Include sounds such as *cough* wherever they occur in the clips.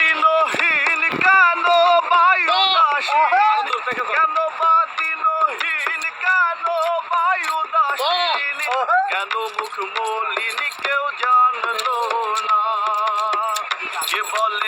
দিনহীন কেন বায়ু দাসী? কেন বা দিনহীন কেন বায়ু দাসী? কেন মুখ মলিনী কেউ জানলো না? যে বলে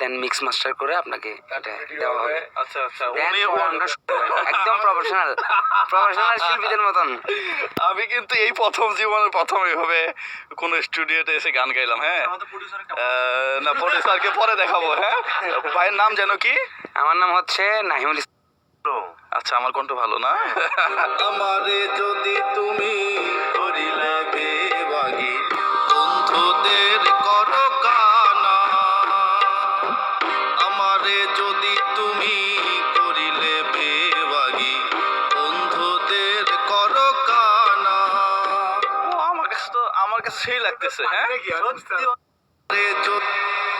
দেন মিক্স মাস্টার করে আপনাকে এটা দেওয়া হবে। আচ্ছা আচ্ছা। একদম প্রফেশনাল প্রফেশনাল *laughs* শিল্পীদের মতন। আমি কিন্তু এই প্রথম জীবনের প্রথম এইভাবে কোনো স্টুডিওতে এসে গান গাইলাম হ্যাঁ? আহ, না প্রডিউসারকে পরে দেখাবো হ্যাঁ? ভাইয়ের নাম যেন কি? আমার নাম হচ্ছে নাহিমুল ইসলাম আচ্ছা আমার কণ্ঠ ভালো না? আমারে যদি তুমি করিলে বেবাগি বন্ধুদের কাছে সেই লাগতেছে হ্যাঁ?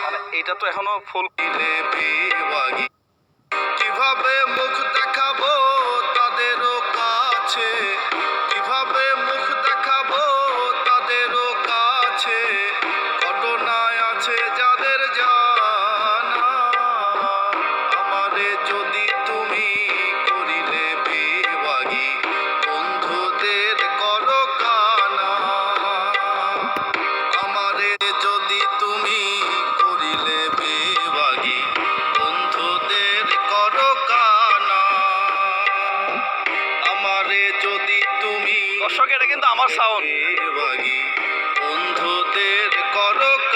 মানে এটা তো এখনও ফুল দর্শক এটা কিন্তু আমার সাউন্ড বন্ধুদের করক